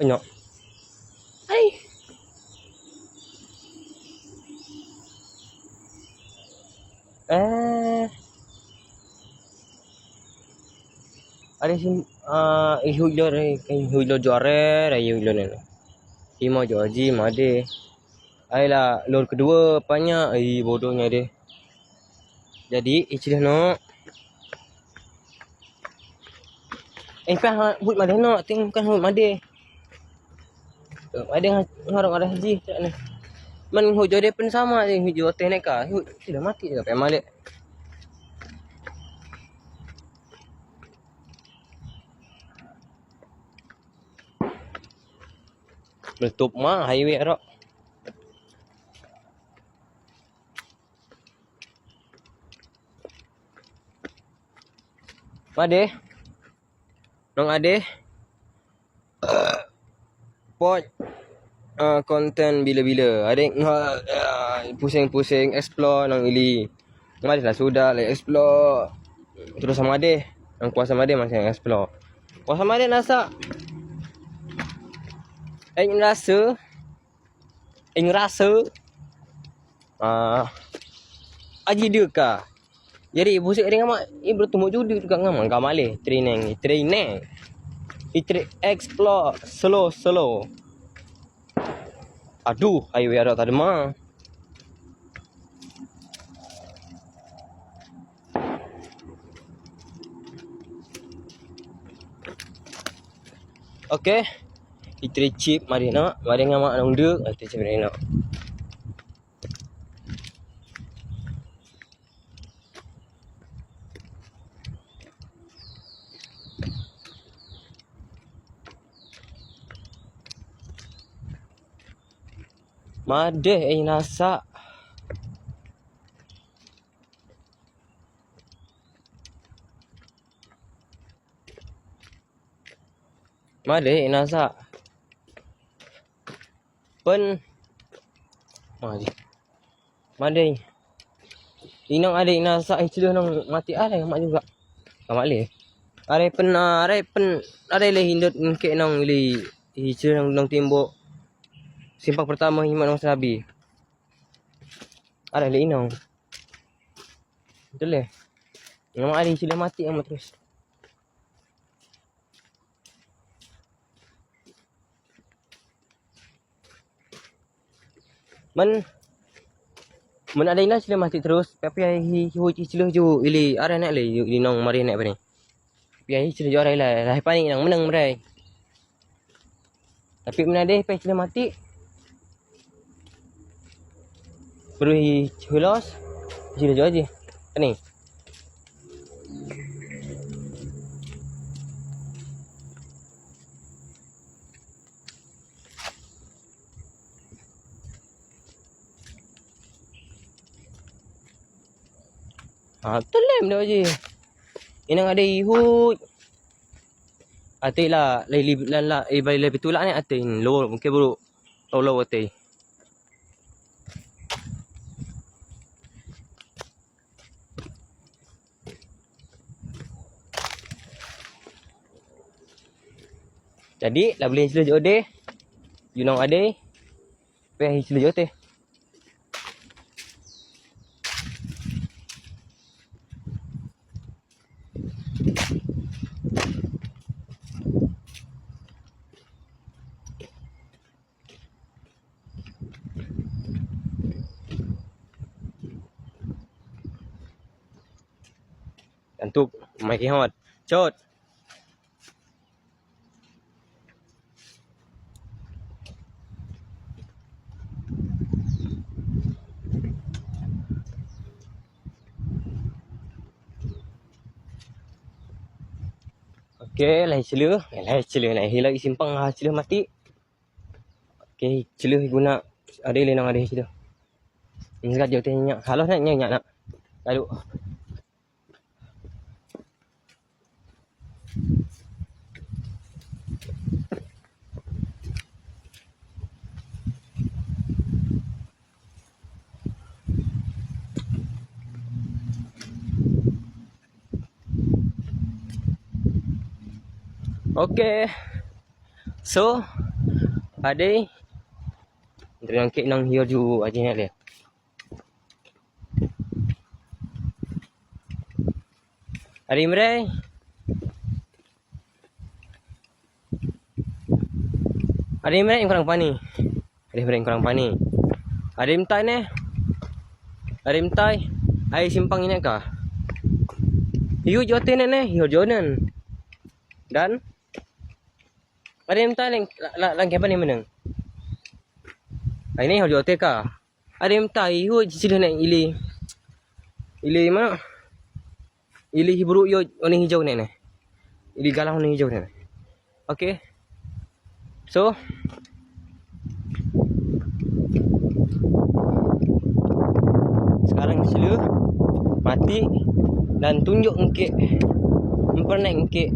Banyak. Hai. Eh. Ada sim ah uh, ihu lo re kan ihu re ihu lo ni. Ima jo haji made. Ailah lor kedua banyak ai bodohnya dia. Jadi ichilah no. Eh pa buat made no ting kan buat made. Ada orang ada haji tak ni. Man hujo dia pun sama je hujo hotel naik ka. Sudah mati dah payah malik. Meletup mah highway rak. Ade. Nong ade. Pot uh, content bila-bila. Adik uh, pusing-pusing explore nang ili. Mari lah sudah lah explore. Terus sama ade. Nang kuasa sama ade masih explore. Kuasa sama ade nasa. Ing rasa. Ing rasa. Ah. Uh, aji dia ka. Jadi busuk dengan mak, ini bertemu judi juga dengan mak. Gamal le, training, training. Itri explore slow slow. Aduh, highway ada tak ada. Okay. Itri chip mari nak, mari mak nang dek, itri chip mari nak. Madeh eh nasa. Madeh eh nasa. Pen Mari. Madeh. Inang adik nasa eh celah nang mati ada mak juga. Kamak le. Are pen are pen are le hindut ke nang li. Hijau nang timbuk simpang pertama himat masa Nabi. Ada le inong. Betul le. Nama ada sudah mati amat terus. Men Men ada ina sila mati terus. Tapi ai hi hi hi sila ju ili ara nak le ili nong mari nak bani. Tapi ai sila ju ara lah. Lah panik nang menang merai. Tapi mana deh pe sila mati. Beri hulos. Sini jauh aja. Ni. Ha, tu lem dah je. Ini ada ihut. Atik lah. Lan lah. Eh, balik lebih tulak ni atik. Low, mungkin buruk. Low, low atik. Jadi, lah boleh sila jode. You know ade. Pe sila jode. Untuk mai kihot. Chốt. Okey, lain cela. Lain cela lain hilang simpang ha cela mati. Okey, cela guna ada lain ada cela. Ini jauh tanya. Halo nak nyak nak. Lalu. Okey. So, ada Dari kek nang hiyo ju aja ni le. Hari mere. Hari mere yang kurang pani. Hari mere yang kurang pani. Hari mentai ne. Hari mentai. Ai simpang ini kah? Hiyo joten ne, hiyo jonen. Dan ada yang tak lang lang lang kaya ni menang. Ay ni hol yote ka. Ada yang tak ihu sila nak ili. Ili mana? Ili hibru yo oni hijau ni ni. Ili galah oni hijau ni. Okay. So sekarang sila mati dan tunjuk engkek mempernaik engkek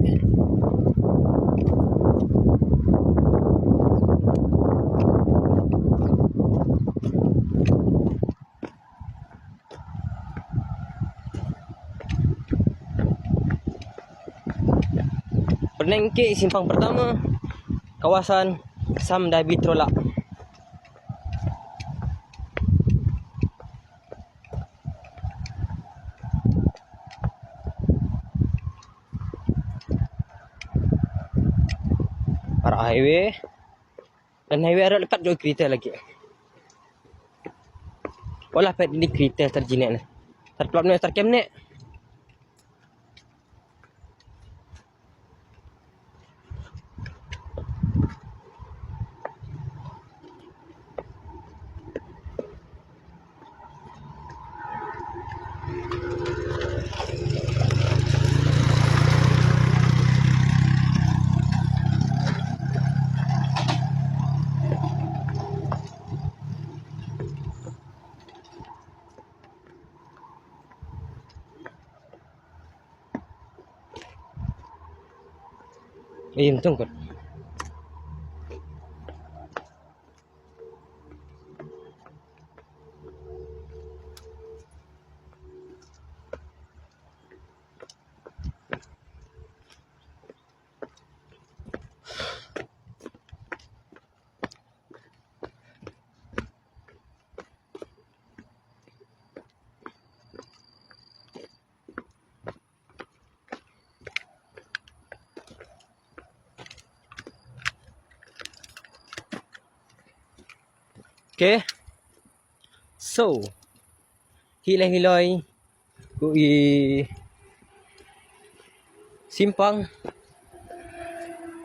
Penengkek simpang pertama kawasan Sam Dabi Trolak. Para highway dan highway ada dekat juga kereta lagi. Wala pet ni kereta terjinak ni. Terkelap ni terkem ni. Eh, untung kot. Okay. So, hilai-hilai ku i simpang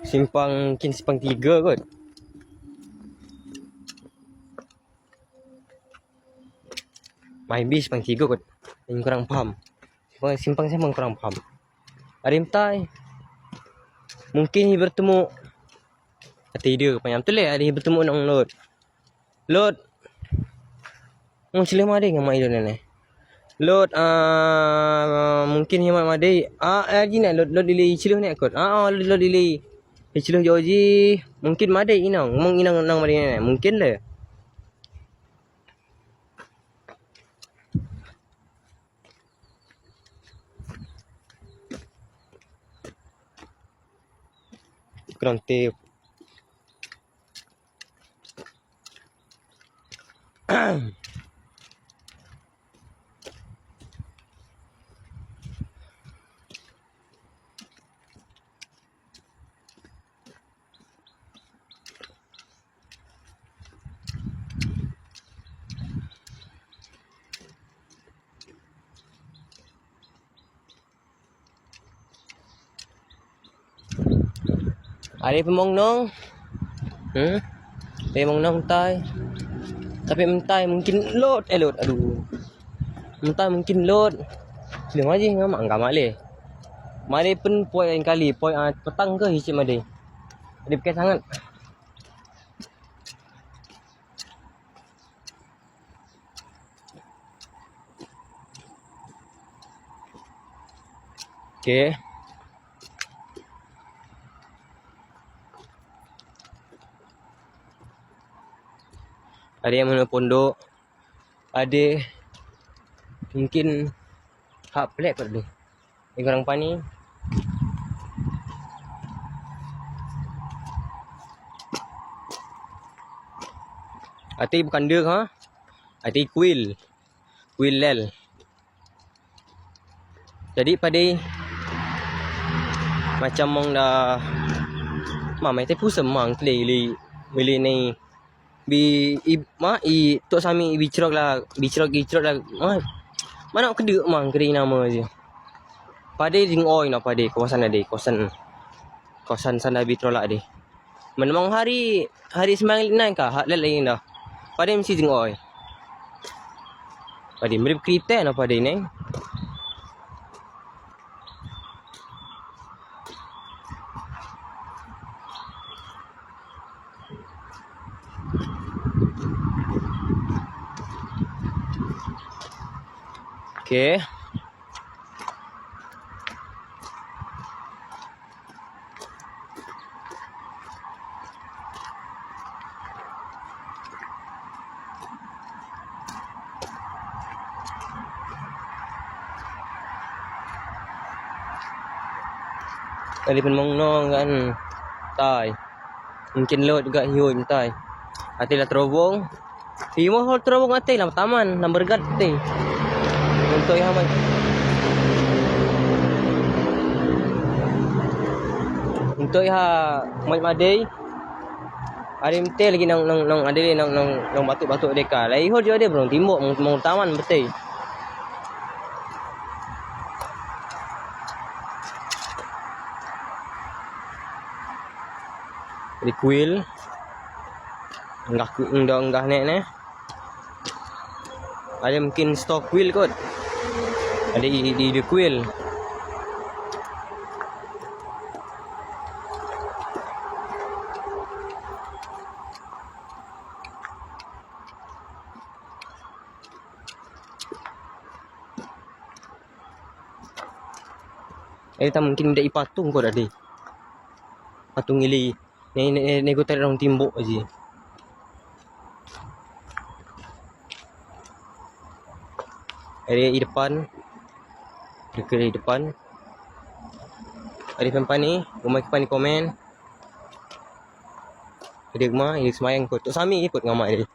simpang mungkin simpang tiga kot. Bis simpang tiga kot. Yang kurang faham. Simpang, simpang saya memang kurang faham. Ada yang tai. Mungkin bertemu Hati dia panjang tu lah Dia bertemu nang lot Lot. Oh, sila made dengan mak idon ni. Lot uh, mungkin hemat made. Ah, uh, lagi nak lot lot dili ciluh ni akut. Ah, uh, lot lot dili. Ciluh joji. Mungkin made inang. Mung inang nang made ni. Mungkin le. Kurang tip. Ada pemong nong. Hmm? Pemong nong tai. Tapi mentai mungkin load eh load aduh. Mentai mungkin load. Sila maji ngamak enggak male. Male pun poin lain kali, poin uh, petang ke hicip made. Dia pakai sangat. Okay. ada yang mana pondok ada mungkin hak pelik kot dulu yang korang pani Ati bukan dia ha. Ati kuil. Kuil lel. Jadi pada macam mong dah mamai pusing mang, kli li mili ni bi i ma i tok sami bi cerok lah. Bi cerok gi cerok lah. Ma mana nak kedek mang keri nama je. Pada ding oi nak pada kawasan ada kawasan kawasan sana bi trolak de memang hari hari sembilan nine kah? Hak lain dah. Pada mesti ding oi. Pada mirip kereta nak pada ni คอันนี้เป็นมองน้องกันตายมันกินเลือดก็หิวมันตายอาทิตย์ละตรวงทีมอหอตรวงอาทิตย์ละตัมันลำบากกันที Untuk yang aman. Untuk ya mai madai. Ada mete lagi nang nang nang ada nang nang nang batuk-batuk deka. Lai hol juga ada belum timbuk mau taman betul. Jadi kuil. Enggak enggak enggak nek ne. Ada mungkin stok kuil kot. Ada di di, di kuil. Eh tak mungkin ada patung kot ada. Patung ili. Ni ni ni, ni tarik orang timbuk aje. Di depan. Dekat di depan. Ada tempat ni, rumah depan ni komen. Ada rumah, dia semayang kot. Tok Sami ikut dengan mak dia.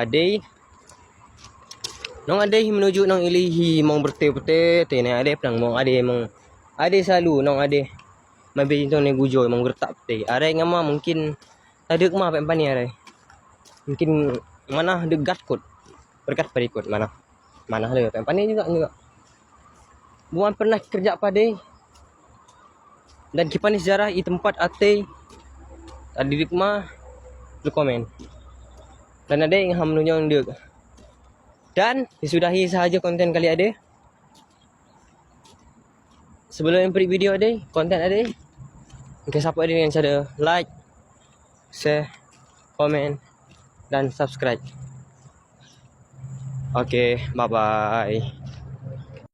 Adai Nong ada menuju nong ilihi mong berte-berte te ne ada pang mong ada mong ada selalu nong ada mabe itu ne gujo mong gertak te ada ngama mungkin ada kema apa ni ada mungkin mana degat kot. Berkat perikut mana mana le apa ni juga juga. Buan pernah kerja pada dan kipan sejarah di tempat ate tadi di rumah lu komen. Dan ada yang ham menunjuk dia. Dan disudahi sahaja konten kali ada. Sebelum yang video ada, konten ada. Mungkin siapa ada yang cara like, share, komen dan subscribe. Okay, bye bye.